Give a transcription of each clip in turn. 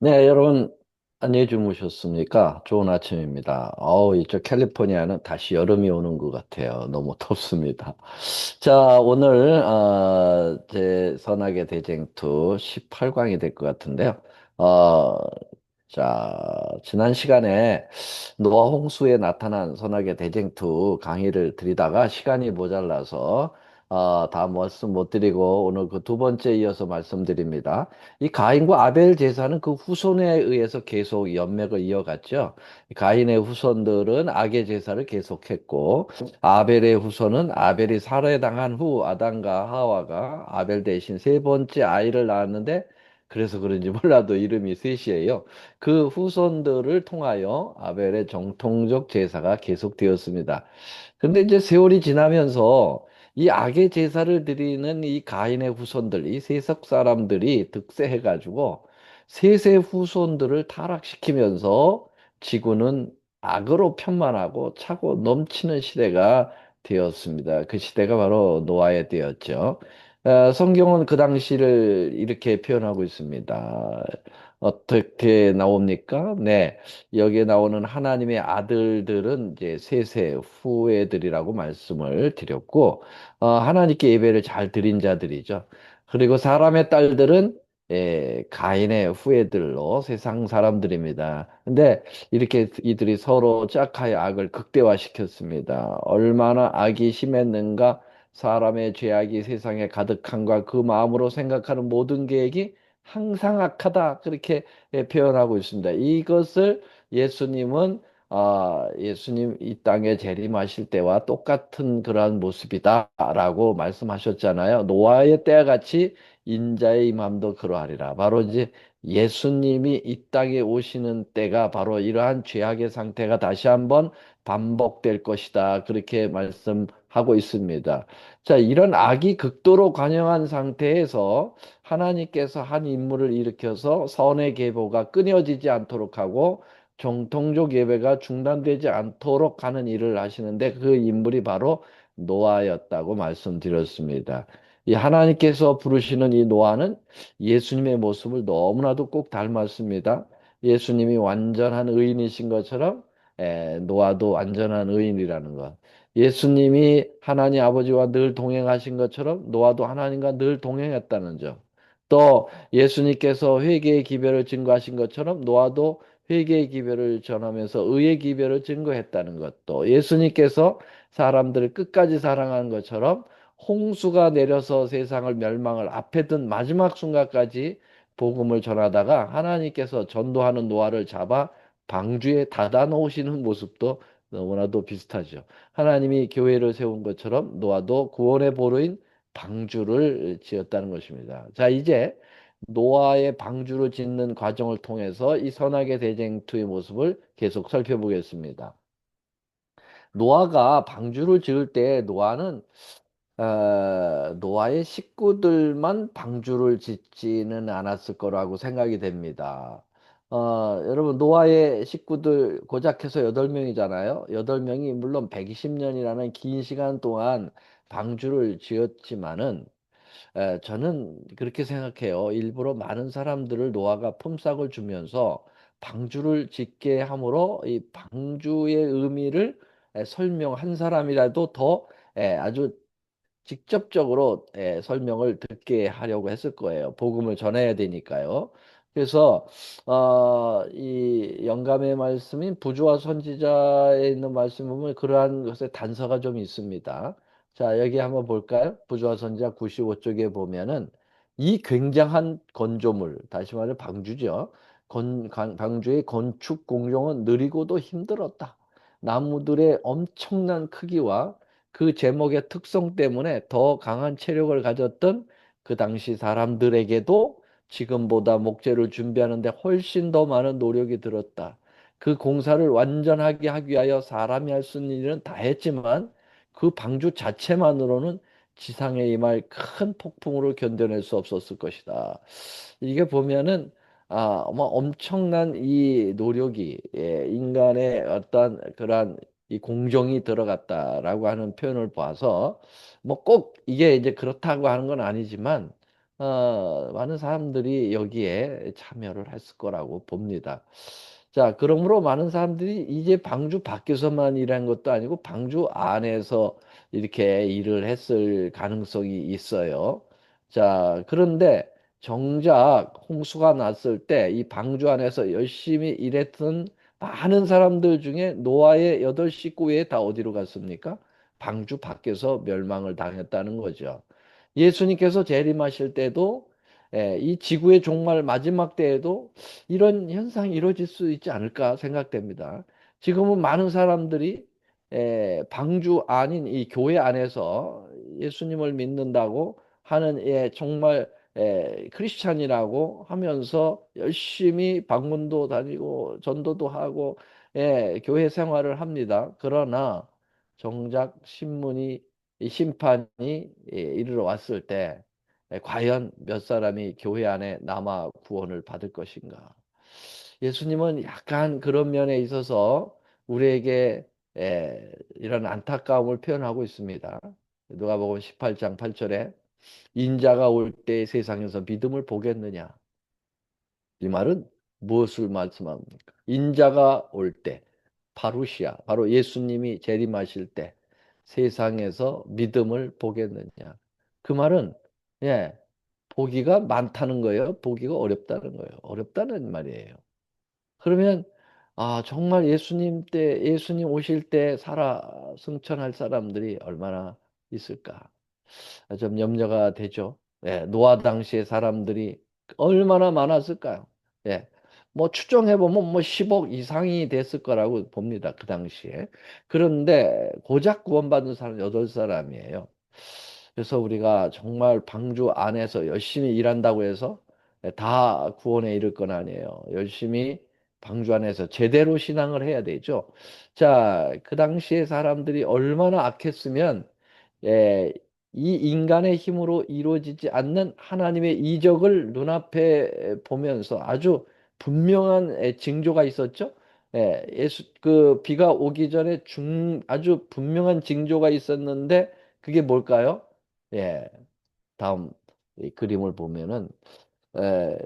네, 여러분, 안녕히 주무셨습니까? 좋은 아침입니다. 어우, 이쪽 캘리포니아는 다시 여름이 오는 것 같아요. 너무 덥습니다. 자, 오늘, 어, 제 선악의 대쟁투 18강이 될 것 같은데요. 어, 자, 지난 시간에 노아 홍수에 나타난 선악의 대쟁투 강의를 드리다가 시간이 모자라서 어, 다 말씀 못 드리고 오늘 그 두 번째 이어서 말씀드립니다. 이 가인과 아벨 제사는 그 후손에 의해서 계속 연맥을 이어갔죠. 가인의 후손들은 악의 제사를 계속했고 아벨의 후손은 아벨이 살해당한 후 아담과 하와가 아벨 대신 세 번째 아이를 낳았는데 그래서 그런지 몰라도 이름이 셋이에요. 그 후손들을 통하여 아벨의 정통적 제사가 계속되었습니다. 근데 이제 세월이 지나면서 이 악의 제사를 드리는 이 가인의 후손들, 이 세석 사람들이 득세해가지고 세세 후손들을 타락시키면서 지구는 악으로 편만하고 차고 넘치는 시대가 되었습니다. 그 시대가 바로 노아의 때였죠. 어, 성경은 그 당시를 이렇게 표현하고 있습니다. 어떻게 나옵니까? 네. 여기에 나오는 하나님의 아들들은 이제 세세 후애들이라고 말씀을 드렸고, 어, 하나님께 예배를 잘 드린 자들이죠. 그리고 사람의 딸들은 예, 가인의 후예들로 세상 사람들입니다. 근데 이렇게 이들이 서로 짝하여 악을 극대화시켰습니다. 얼마나 악이 심했는가? 사람의 죄악이 세상에 가득한과 그 마음으로 생각하는 모든 계획이 항상 악하다. 그렇게 예, 표현하고 있습니다. 이것을 예수님은 아, 예수님 이 땅에 재림하실 때와 똑같은 그러한 모습이다라고 말씀하셨잖아요. 노아의 때와 같이 인자의 임함도 그러하리라. 바로 이제 예수님이 이 땅에 오시는 때가 바로 이러한 죄악의 상태가 다시 한번 반복될 것이다. 그렇게 말씀하고 있습니다. 자, 이런 악이 극도로 관영한 상태에서 하나님께서 한 인물을 일으켜서 선의 계보가 끊어지지 않도록 하고 정통적 예배가 중단되지 않도록 하는 일을 하시는데 그 인물이 바로 노아였다고 말씀드렸습니다. 이 하나님께서 부르시는 이 노아는 예수님의 모습을 너무나도 꼭 닮았습니다. 예수님이 완전한 의인이신 것처럼 에, 노아도 완전한 의인이라는 것. 예수님이 하나님 아버지와 늘 동행하신 것처럼 노아도 하나님과 늘 동행했다는 점. 또 예수님께서 회개의 기별을 증거하신 것처럼 노아도 회개의 기별을 전하면서 의의 기별을 증거했다는 것도 예수님께서 사람들을 끝까지 사랑한 것처럼 홍수가 내려서 세상을 멸망을 앞에 둔 마지막 순간까지 복음을 전하다가 하나님께서 전도하는 노아를 잡아 방주에 닫아 놓으시는 모습도 너무나도 비슷하죠. 하나님이 교회를 세운 것처럼 노아도 구원의 보루인 방주를 지었다는 것입니다. 자, 이제 노아의 방주를 짓는 과정을 통해서 이 선악의 대쟁투의 모습을 계속 살펴보겠습니다. 노아가 방주를 지을 때 노아는 어, 노아의 식구들만 방주를 짓지는 않았을 거라고 생각이 됩니다. 어, 여러분 노아의 식구들 고작 해서 8명이잖아요. 8명이 물론 120년이라는 긴 시간 동안 방주를 지었지만은 에, 저는 그렇게 생각해요. 일부러 많은 사람들을 노아가 품삯을 주면서 방주를 짓게 함으로 이 방주의 의미를 에, 설명한 사람이라도 더 에, 아주 직접적으로 예, 설명을 듣게 하려고 했을 거예요. 복음을 전해야 되니까요. 그래서 어, 이 영감의 말씀인 부조와 선지자에 있는 말씀 보면 그러한 것에 단서가 좀 있습니다. 자, 여기 한번 볼까요? 부조와 선지자 95쪽에 보면은 이 굉장한 건조물, 다시 말해 방주죠. 건, 강- 방주의 건축 공정은 느리고도 힘들었다. 나무들의 엄청난 크기와 그 제목의 특성 때문에 더 강한 체력을 가졌던 그 당시 사람들에게도 지금보다 목재를 준비하는데 훨씬 더 많은 노력이 들었다. 그 공사를 완전하게 하기 위하여 사람이 할 수 있는 일은 다 했지만 그 방주 자체만으로는 지상에 임할 큰 폭풍으로 견뎌낼 수 없었을 것이다. 이게 보면은 아, 뭐 엄청난 이 노력이 예, 인간의 어떤 그러한 이 공정이 들어갔다라고 하는 표현을 봐서 뭐 꼭 이게 이제 그렇다고 하는 건 아니지만 어, 많은 사람들이 여기에 참여를 했을 거라고 봅니다. 자, 그러므로 많은 사람들이 이제 방주 밖에서만 일한 것도 아니고 방주 안에서 이렇게 일을 했을 가능성이 있어요. 자, 그런데 정작 홍수가 났을 때 이 방주 안에서 열심히 일했던 많은 사람들 중에 노아의 여덟 식구 외에 다 어디로 갔습니까? 방주 밖에서 멸망을 당했다는 거죠. 예수님께서 재림하실 때도 예, 이 지구의 종말 마지막 때에도 이런 현상이 이루어질 수 있지 않을까 생각됩니다. 지금은 많은 사람들이 예, 방주 아닌 이 교회 안에서 예수님을 믿는다고 하는 예, 정말 예, 크리스찬이라고 하면서 열심히 방문도 다니고 전도도 하고 예, 교회 생활을 합니다. 그러나 정작 신문이 이 심판이 예, 이르러 왔을 때 예, 과연 몇 사람이 교회 안에 남아 구원을 받을 것인가? 예수님은 약간 그런 면에 있어서 우리에게 에, 이런 안타까움을 표현하고 있습니다. 누가복음 18장 8절에 인자가 올 때 세상에서 믿음을 보겠느냐? 이 말은 무엇을 말씀합니까? 인자가 올 때, 파루시아, 바로 예수님이 재림하실 때 세상에서 믿음을 보겠느냐? 그 말은 예, 보기가 많다는 거예요. 보기가 어렵다는 거예요. 어렵다는 말이에요. 그러면 아, 정말 예수님 때 예수님 오실 때 살아 승천할 사람들이 얼마나 있을까? 좀 염려가 되죠. 예, 노아 당시의 사람들이 얼마나 많았을까요? 예. 뭐 추정해 보면 뭐 10억 이상이 됐을 거라고 봅니다. 그 당시에. 그런데 고작 구원받은 사람 8사람이에요. 그래서 우리가 정말 방주 안에서 열심히 일한다고 해서 다 구원에 이를 건 아니에요. 열심히 방주 안에서 제대로 신앙을 해야 되죠. 자, 그 당시에 사람들이 얼마나 악했으면 예, 이 인간의 힘으로 이루어지지 않는 하나님의 이적을 눈앞에 보면서 아주 분명한 징조가 있었죠. 예, 예수 그 비가 오기 전에 중 아주 분명한 징조가 있었는데 그게 뭘까요? 예, 다음 이 그림을 보면은 에,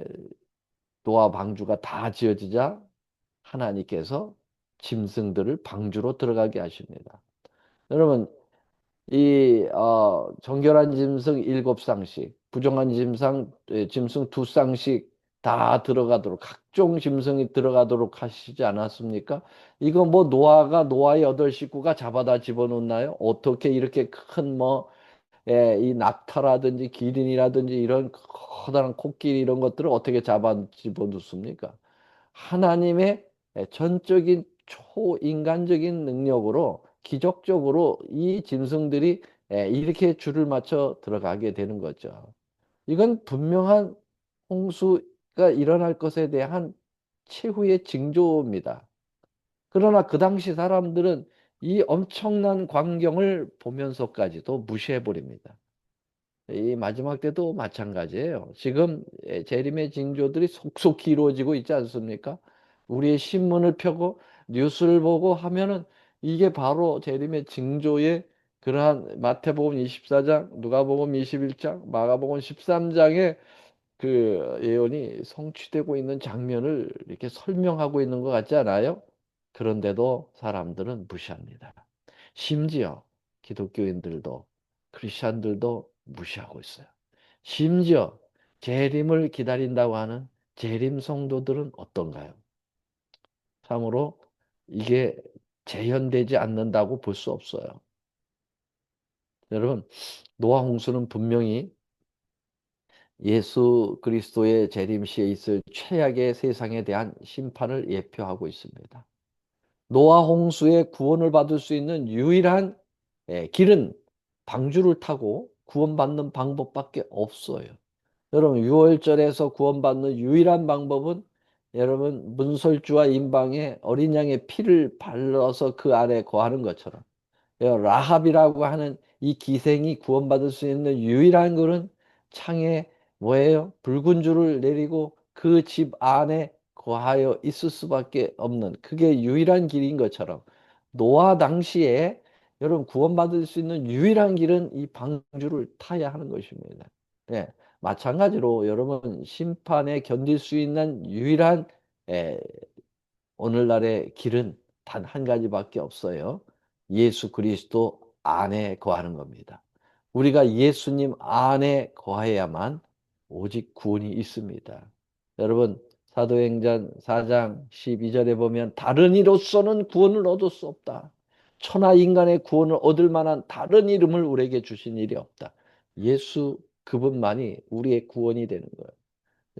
노아 방주가 다 지어지자 하나님께서 짐승들을 방주로 들어가게 하십니다. 여러분 이 어, 정결한 짐승 일곱 쌍씩, 부정한 짐승 예, 짐승 두 쌍씩 다 들어가도록 각종 짐승이 들어가도록 하시지 않았습니까? 이거 뭐 노아가 노아의 여덟 식구가 잡아다 집어넣나요? 어떻게 이렇게 큰뭐 예, 이 낙타라든지 기린이라든지 이런 커다란 코끼리 이런 것들을 어떻게 잡아 집어넣습니까? 하나님의 전적인 초인간적인 능력으로 기적적으로 이 짐승들이 이렇게 줄을 맞춰 들어가게 되는 거죠. 이건 분명한 홍수가 일어날 것에 대한 최후의 징조입니다. 그러나 그 당시 사람들은 이 엄청난 광경을 보면서까지도 무시해 버립니다. 이 마지막 때도 마찬가지예요. 지금 재림의 징조들이 속속히 이루어지고 있지 않습니까? 우리의 신문을 펴고 뉴스를 보고 하면은 이게 바로 재림의 징조의 그러한 마태복음 24장, 누가복음 21장, 마가복음 13장의 그 예언이 성취되고 있는 장면을 이렇게 설명하고 있는 것 같지 않아요? 그런데도 사람들은 무시합니다. 심지어 기독교인들도 크리스천들도 무시하고 있어요. 심지어 재림을 기다린다고 하는 재림 성도들은 어떤가요? 참으로 이게 재현되지 않는다고 볼 수 없어요. 여러분, 노아 홍수는 분명히 예수 그리스도의 재림 시에 있을 최악의 세상에 대한 심판을 예표하고 있습니다. 노아 홍수의 구원을 받을 수 있는 유일한 예, 길은 방주를 타고 구원받는 방법밖에 없어요. 여러분, 6월절에서 구원받는 유일한 방법은 여러분 문설주와 임방에 어린 양의 피를 발라서 그 안에 거하는 것처럼 라합이라고 하는 이 기생이 구원받을 수 있는 유일한 것은 창에 뭐예요? 붉은 줄을 내리고 그 집 안에 거하여 있을 수밖에 없는 그게 유일한 길인 것처럼 노아 당시에 여러분 구원받을 수 있는 유일한 길은 이 방주를 타야 하는 것입니다. 예. 마찬가지로 여러분 심판에 견딜 수 있는 유일한 에, 오늘날의 길은 단 한 가지밖에 없어요. 예수 그리스도 안에 거하는 겁니다. 우리가 예수님 안에 거해야만 오직 구원이 있습니다. 여러분 사도행전 4장 12절에 보면 다른 이로서는 구원을 얻을 수 없다. 천하 인간의 구원을 얻을 만한 다른 이름을 우리에게 주신 일이 없다. 예수 그분만이 우리의 구원이 되는 거예요.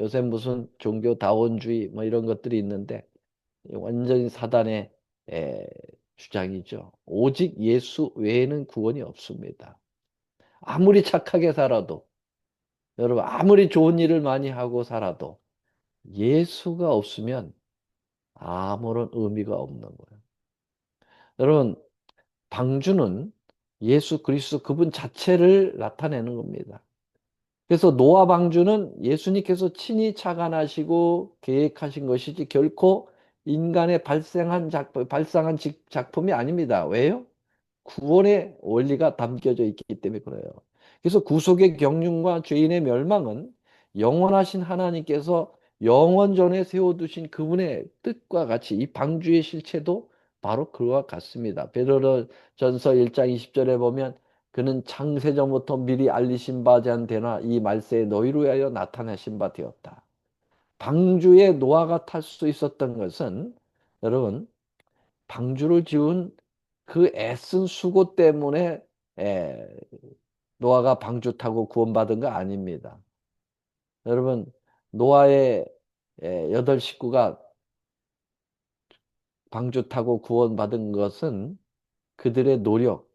요새 무슨 종교 다원주의 뭐 이런 것들이 있는데 완전히 사단의 에, 주장이죠. 오직 예수 외에는 구원이 없습니다. 아무리 착하게 살아도 여러분 아무리 좋은 일을 많이 하고 살아도 예수가 없으면 아무런 의미가 없는 거예요. 여러분 방주는 예수 그리스도 그분 자체를 나타내는 겁니다. 그래서 노아 방주는 예수님께서 친히 착안하시고 계획하신 것이지 결코 인간의 발생한 작품, 발상한 작품이 아닙니다. 왜요? 구원의 원리가 담겨져 있기 때문에 그래요. 그래서 구속의 경륜과 죄인의 멸망은 영원하신 하나님께서 영원 전에 세워두신 그분의 뜻과 같이 이 방주의 실체도 바로 그와 같습니다. 베드로 전서 1장 20절에 보면 그는 창세전부터 미리 알리신 바 되나 이 말세에 너희로 하여 나타나신 바 되었다. 방주에 노아가 탈 수 있었던 것은 여러분 방주를 지은 그 애쓴 수고 때문에 에, 노아가 방주 타고 구원받은 거 아닙니다. 여러분 노아의 에, 여덟 식구가 방주 타고 구원받은 것은 그들의 노력,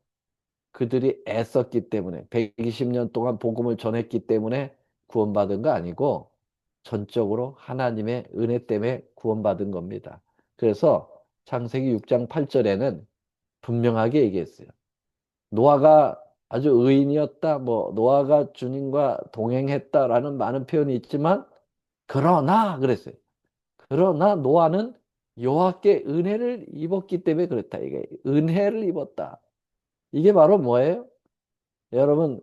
그들이 애썼기 때문에 120년 동안 복음을 전했기 때문에 구원받은 거 아니고 전적으로 하나님의 은혜 때문에 구원받은 겁니다. 그래서 창세기 6장 8절에는 분명하게 얘기했어요. 노아가 아주 의인이었다. 뭐 노아가 주님과 동행했다라는 많은 표현이 있지만 그러나 그랬어요. 그러나 노아는 여호와께 은혜를 입었기 때문에 그렇다. 이게 은혜를 입었다. 이게 바로 뭐예요? 여러분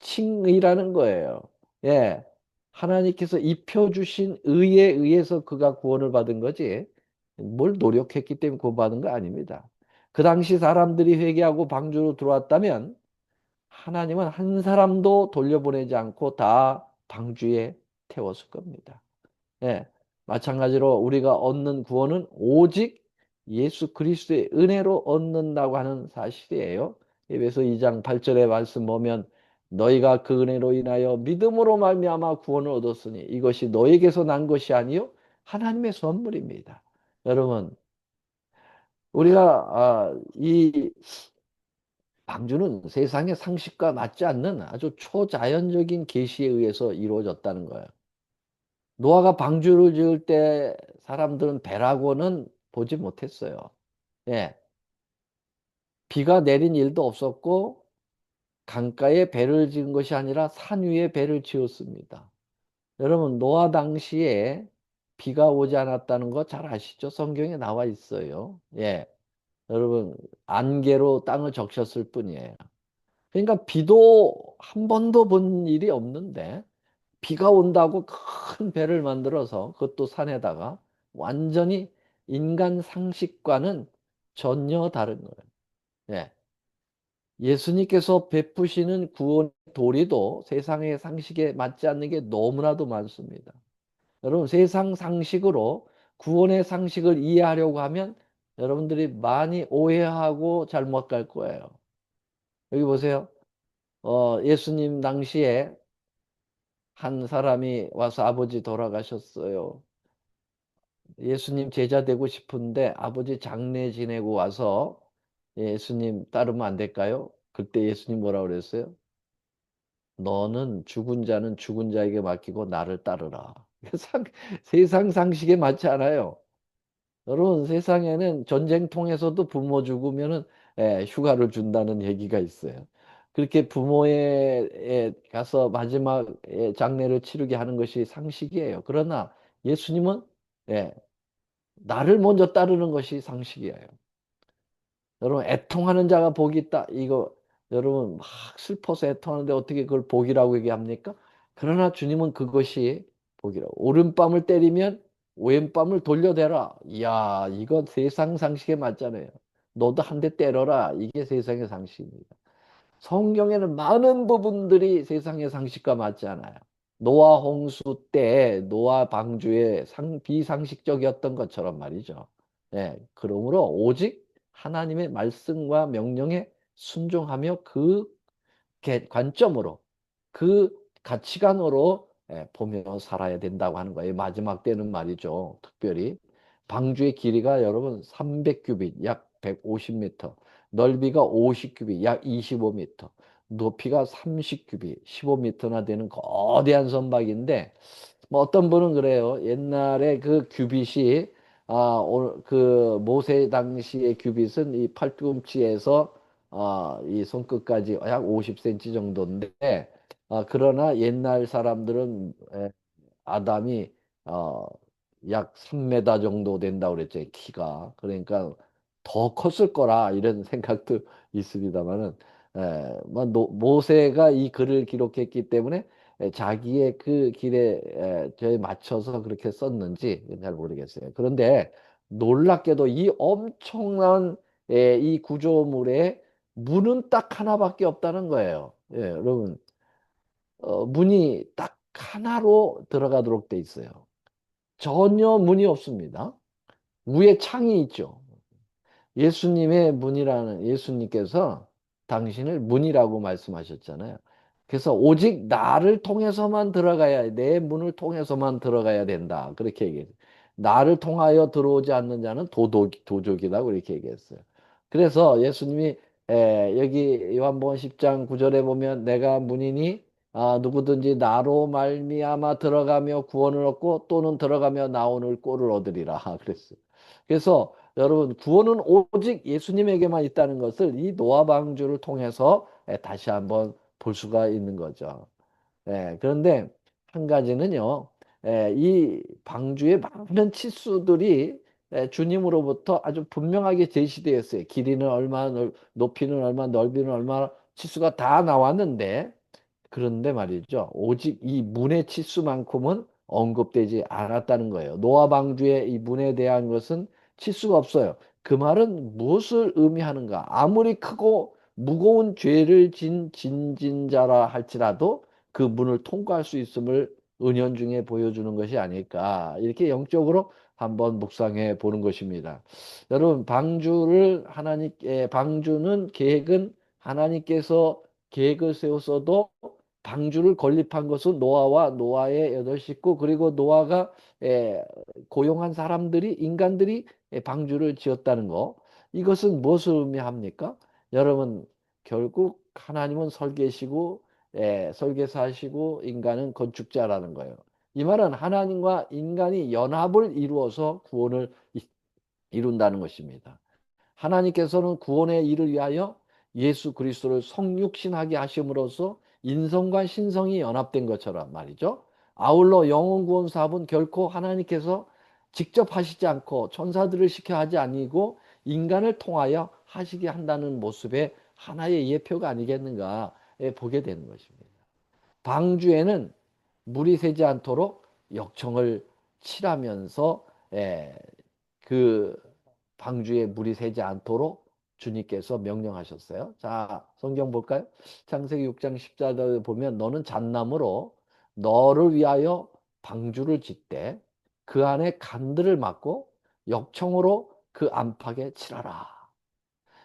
칭의라는 거예요. 예. 하나님께서 입혀주신 의에 의해서 그가 구원을 받은 거지 뭘 노력했기 때문에 구원받은 거 아닙니다. 그 당시 사람들이 회개하고 방주로 들어왔다면 하나님은 한 사람도 돌려보내지 않고 다 방주에 태웠을 겁니다. 예, 마찬가지로 우리가 얻는 구원은 오직 예수 그리스도의 은혜로 얻는다고 하는 사실이에요. 에베소 2장 8절의 말씀 보면 너희가 그 은혜로 인하여 믿음으로 말미암아 구원을 얻었으니 이것이 너에게서 난 것이 아니요 하나님의 선물입니다. 여러분 우리가 아, 이 방주는 세상의 상식과 맞지 않는 아주 초자연적인 계시에 의해서 이루어졌다는 거예요. 노아가 방주를 지을 때 사람들은 배라고는 보지 못했어요. 예. 비가 내린 일도 없었고 강가에 배를 지은 것이 아니라 산 위에 배를 지었습니다. 여러분 노아 당시에 비가 오지 않았다는 거 잘 아시죠? 성경에 나와 있어요. 예. 여러분 안개로 땅을 적셨을 뿐이에요. 그러니까 비도 한 번도 본 일이 없는데 비가 온다고 큰 배를 만들어서 그것도 산에다가 완전히 인간 상식과는 전혀 다른 거예요. 예. 예수님께서 베푸시는 구원의 도리도 세상의 상식에 맞지 않는 게 너무나도 많습니다. 여러분 세상 상식으로 구원의 상식을 이해하려고 하면 여러분들이 많이 오해하고 잘못 갈 거예요. 여기 보세요. 어, 예수님 당시에 한 사람이 와서 아버지 돌아가셨어요. 예수님 제자 되고 싶은데 아버지 장례 지내고 와서 예수님 따르면 안 될까요? 그때 예수님 뭐라 그랬어요? 너는 죽은 자는 죽은 자에게 맡기고 나를 따르라. 세상 상식에 맞지 않아요. 여러분 세상에는 전쟁통에서도 부모 죽으면은 예, 휴가를 준다는 얘기가 있어요. 그렇게 부모에 가서 마지막 장례를 치르게 하는 것이 상식이에요. 그러나 예수님은 예, 나를 먼저 따르는 것이 상식이에요. 여러분 애통하는 자가 복이 있다. 이거 여러분 막 슬퍼서 애통하는데 어떻게 그걸 복이라고 얘기합니까? 그러나 주님은 그것이 보기로 오른밤을 때리면 왼밤을 돌려대라. 이야, 이건 세상 상식에 맞잖아요. 너도 한 대 때려라. 이게 세상의 상식입니다. 성경에는 많은 부분들이 세상의 상식과 맞지 않아요. 노아 홍수 때 노아 방주에 상, 비상식적이었던 것처럼 말이죠. 예, 그러므로 오직 하나님의 말씀과 명령에 순종하며 그 관점으로 그 가치관으로 예, 보며 살아야 된다고 하는 거예요. 마지막 때는 말이죠. 특별히 방주의 길이가 여러분 300규빗 약 150m, 넓이가 50규빗 약 25m, 높이가 30규빗 15m나 되는 거대한 선박인데 뭐 어떤 분은 그래요. 옛날에 그 규빗이 아, 그 모세 당시의 규빗은 이 팔꿈치에서 아, 이 손끝까지 약 50cm 정도인데 아, 그러나 옛날 사람들은 에, 아담이 어, 약 3m 정도 된다고 그랬죠. 키가. 그러니까 더 컸을 거라 이런 생각도 있습니다만은 에, 뭐 노, 모세가 이 글을 기록했기 때문에 에, 자기의 그 길에 에, 저에 맞춰서 그렇게 썼는지 잘 모르겠어요. 그런데 놀랍게도 이 엄청난 에, 이 구조물에 문은 딱 하나밖에 없다는 거예요. 예, 여러분 어, 문이 딱 하나로 들어가도록 돼 있어요. 전혀 문이 없습니다. 위에 창이 있죠. 예수님의 문이라는 예수님께서 당신을 문이라고 말씀하셨잖아요. 그래서 오직 나를 통해서만 들어가야 내 문을 통해서만 들어가야 된다. 그렇게 얘기해요. 나를 통하여 들어오지 않는 자는 도둑, 도적이라고 이렇게 얘기했어요. 그래서 예수님이 에, 여기 요한복음 10장 9절에 보면 내가 문이니 아, 누구든지 나로 말미암아 들어가며 구원을 얻고 또는 들어가며 나오는 꼴을 얻으리라 그랬어요. 그래서 여러분 구원은 오직 예수님에게만 있다는 것을 이 노아 방주를 통해서 다시 한번 볼 수가 있는 거죠. 예, 그런데 한 가지는요, 예, 이 방주의 많은 치수들이 예, 주님으로부터 아주 분명하게 제시되었어요. 길이는 얼마, 높이는 얼마, 넓이는 얼마, 치수가 다 나왔는데 그런데 말이죠. 오직 이 문의 치수만큼은 언급되지 않았다는 거예요. 노아 방주의 이 문에 대한 것은 치수가 없어요. 그 말은 무엇을 의미하는가? 아무리 크고 무거운 죄를 진 진진자라 할지라도 그 문을 통과할 수 있음을 은연중에 보여주는 것이 아닐까. 이렇게 영적으로 한번 묵상해 보는 것입니다. 여러분, 방주를 하나님께, 방주는 계획은 하나님께서 계획을 세웠어도 방주를 건립한 것은 노아와 노아의 여덟 식구 그리고 노아가 고용한 사람들이 인간들이 방주를 지었다는 거 이것은 무엇을 의미합니까? 여러분 결국 하나님은 설계시고 예, 설계사시고 인간은 건축자라는 거예요. 이 말은 하나님과 인간이 연합을 이루어서 구원을 이룬다는 것입니다. 하나님께서는 구원의 일을 위하여 예수 그리스도를 성육신하게 하심으로써 인성과 신성이 연합된 것처럼 말이죠. 아울러 영원 구원 사업은 결코 하나님께서 직접 하시지 않고 천사들을 시켜 하지 아니고 인간을 통하여 하시게 한다는 모습의 하나의 예표가 아니겠는가 보게 되는 것입니다. 방주에는 물이 새지 않도록 역청을 칠하면서 그 방주에 물이 새지 않도록 주님께서 명령하셨어요. 자, 성경 볼까요? 창세기 6장 10절에 보면 너는 잣나무로 너를 위하여 방주를 짓되 그 안에 간들을 막고 역청으로 그 안팎에 칠하라.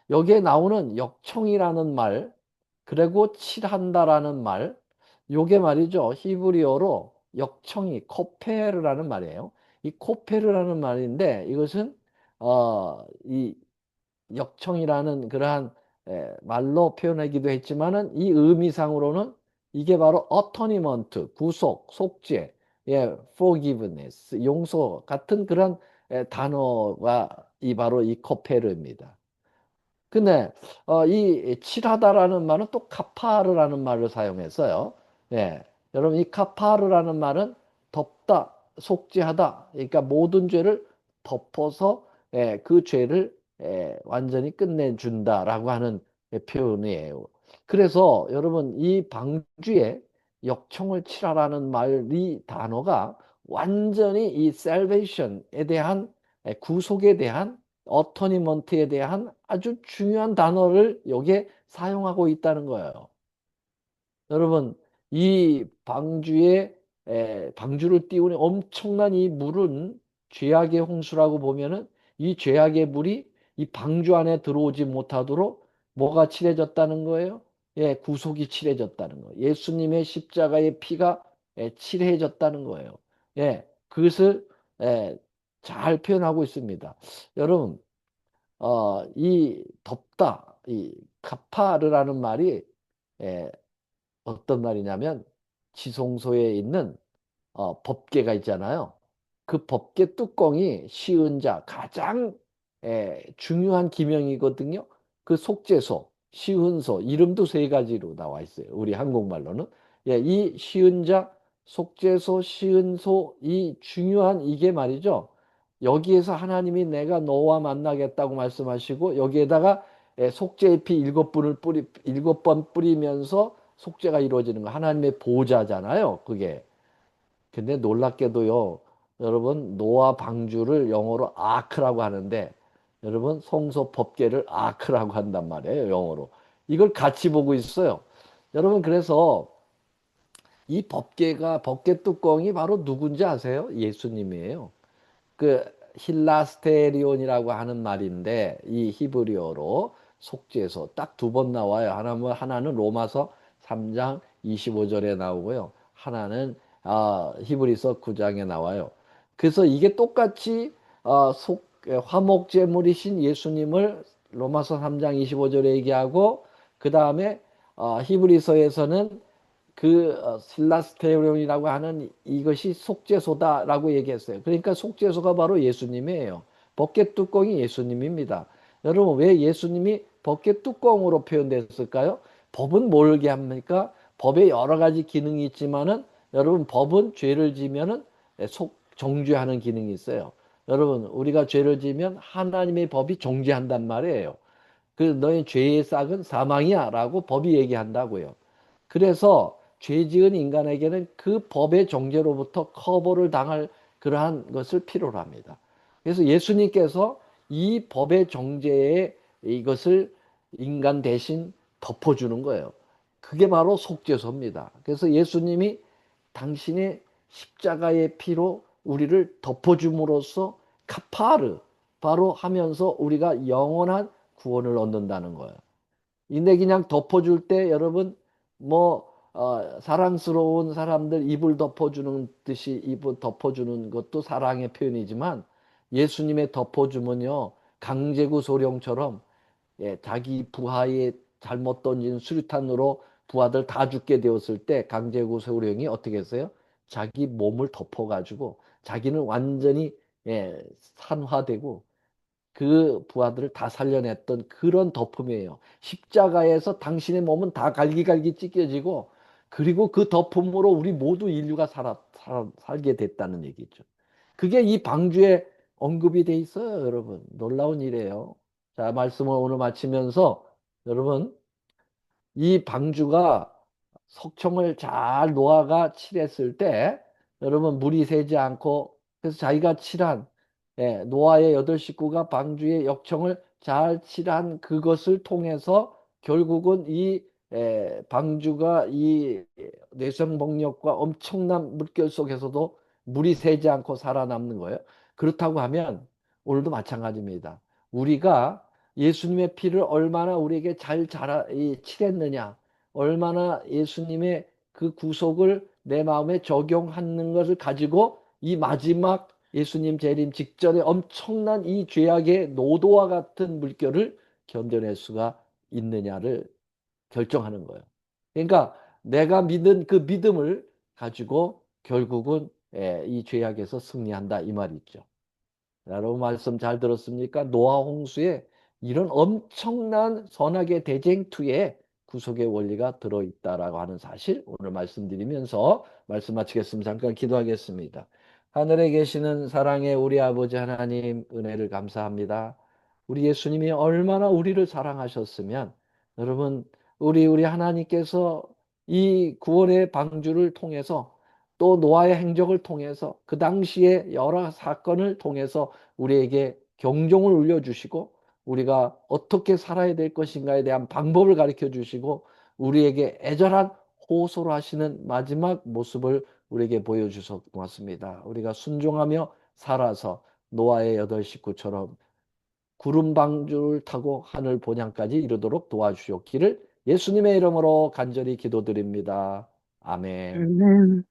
여기에 나오는 역청이라는 말, 그리고 칠한다라는 말, 요게 말이죠. 히브리어로 역청이 코페르라는 말이에요. 이 코페르라는 말인데 이것은 어, 이 역청이라는 그러한 말로 표현하기도 했지만은 이 의미상으로는 이게 바로 어터니먼트, 구속, 속죄, 예, forgiveness, 용서 같은 그런 단어가 이 바로 이 코페르입니다. 근데 어, 이 칠하다라는 말은 또 카파르라는 말을 사용했어요. 예, 여러분 이 카파르라는 말은 덮다, 속죄하다. 그러니까 모든 죄를 덮어서 예, 그 죄를 예, 완전히 끝내준다라고 하는 표현이에요. 그래서 여러분 이 방주에 역청을 치라라는 말 이 단어가 완전히 이 salvation에 대한 구속에 대한 어토니먼트에 대한 아주 중요한 단어를 여기에 사용하고 있다는 거예요. 여러분, 이 방주에 에, 방주를 띄우는 엄청난 이 물은 죄악의 홍수라고 보면은 이 죄악의 물이 이 방주 안에 들어오지 못하도록 뭐가 칠해졌다는 거예요? 예, 구속이 칠해졌다는 거예요. 예수님의 십자가의 피가 예, 칠해졌다는 거예요. 예, 그것을 예, 잘 표현하고 있습니다. 여러분, 어, 이 덥다, 이 카파르라는 말이 예, 어떤 말이냐면 지성소에 있는 어, 법궤가 있잖아요. 그 법궤 뚜껑이 시은 자 가장 에, 중요한 기명이거든요. 그 속죄소, 시은소 이름도 세 가지로 나와 있어요. 우리 한국말로는 예, 이 시은 자, 속죄소, 시은소 이 중요한 이게 말이죠. 여기에서 하나님이 내가 너와 만나겠다고 말씀하시고 여기에다가 예, 속죄의 피 일곱 분을 뿌리 일곱 번 뿌리면서 속죄가 이루어지는 거 하나님의 보좌잖아요. 그게. 근데 놀랍게도요. 여러분 노아 방주를 영어로 아크라고 하는데 여러분 성소 법계를 아크라고 한단 말이에요. 영어로. 이걸 같이 보고 있어요. 여러분 그래서 이 법계가 법계 뚜껑이 바로 누군지 아세요? 예수님이에요. 그 힐라스테리온이라고 하는 말인데 이 히브리어로 속죄소 딱두 번 나와요. 하나는 하나는 로마서 3장 25절에 나오고요. 하나는 아, 히브리서 9장에 나와요. 그래서 이게 똑같이 어, 속 화목 제물이신 예수님을 로마서 3장 25절에 얘기하고 그 다음에 어, 히브리서에서는 그 어, 실라스테론이라고 하는 이것이 속죄소다라고 얘기했어요. 그러니까 속죄소가 바로 예수님이에요. 법계 뚜껑이 예수님입니다. 여러분 왜 예수님이 법계 뚜껑으로 표현됐을까요? 법은 뭘게 합니까? 법에 여러 가지 기능이 있지만은 여러분 법은 죄를 지면은 속 정죄하는 기능이 있어요. 여러분 우리가 죄를 지면 하나님의 법이 정죄한단 말이에요. 그 너의 죄의 싹은 사망이야 라고 법이 얘기한다고요. 그래서 죄 지은 인간에게는 그 법의 정죄로부터 커버를 당할 그러한 것을 필요로 합니다. 그래서 예수님께서 이 법의 정죄에 이것을 인간 대신 덮어주는 거예요. 그게 바로 속죄소입니다. 그래서 예수님이 당신의 십자가의 피로 우리를 덮어줌으로써 카파르 바로 하면서 우리가 영원한 구원을 얻는다는 거예요. 근데 그냥 덮어줄 때 여러분 뭐 어, 사랑스러운 사람들 입을 덮어주는 듯이 입을 덮어주는 것도 사랑의 표현이지만 예수님의 덮어주면요 강제구 소령처럼 예, 자기 부하의 잘못 던진 수류탄으로 부하들 다 죽게 되었을 때 강제구 소령이 어떻게 했어요? 자기 몸을 덮어가지고 자기는 완전히 예, 산화되고 그 부하들을 다 살려냈던 그런 덮음이에요. 십자가에서 당신의 몸은 다 갈기갈기 찢겨지고 그리고 그 덮음으로 우리 모두 인류가 살아, 살, 살게 됐다는 얘기죠. 그게 이 방주에 언급이 돼 있어요, 여러분. 놀라운 일이에요. 자, 말씀을 오늘 마치면서 여러분 이 방주가 석청을 잘 노아가 칠했을 때 여러분 물이 새지 않고 그래서 자기가 칠한 예, 노아의 여덟 식구가 방주의 역청을 잘 칠한 그것을 통해서 결국은 이 예, 방주가 이 내성복력과 엄청난 물결 속에서도 물이 새지 않고 살아남는 거예요. 그렇다고 하면 오늘도 마찬가지입니다. 우리가 예수님의 피를 얼마나 우리에게 잘 자라, 이, 칠했느냐, 얼마나 예수님의 그 구속을 내 마음에 적용하는 것을 가지고 이 마지막 예수님 재림 직전에 엄청난 이 죄악의 노도와 같은 물결을 견뎌낼 수가 있느냐를 결정하는 거예요. 그러니까 내가 믿은 그 믿음을 가지고 결국은 예, 이 죄악에서 승리한다 이 말이죠. 여러분 말씀 잘 들었습니까? 노아 홍수에 이런 엄청난 선악의 대쟁투에 구속의 원리가 들어있다라고 하는 사실 오늘 말씀드리면서 말씀 마치겠습니다. 잠깐 기도하겠습니다. 하늘에 계시는 사랑의 우리 아버지 하나님 은혜를 감사합니다. 우리 예수님이 얼마나 우리를 사랑하셨으면 여러분 우리 우리 하나님께서 이 구원의 방주를 통해서 또 노아의 행적을 통해서 그 당시의 여러 사건을 통해서 우리에게 경종을 울려주시고 우리가 어떻게 살아야 될 것인가에 대한 방법을 가르쳐 주시고 우리에게 애절한 호소를 하시는 마지막 모습을 우리에게 보여주셔서 고맙습니다. 우리가 순종하며 살아서 노아의 여덟 식구처럼 구름 방주를 타고 하늘 본향까지 이르도록 도와주셨기를 예수님의 이름으로 간절히 기도드립니다. 아멘. 아멘.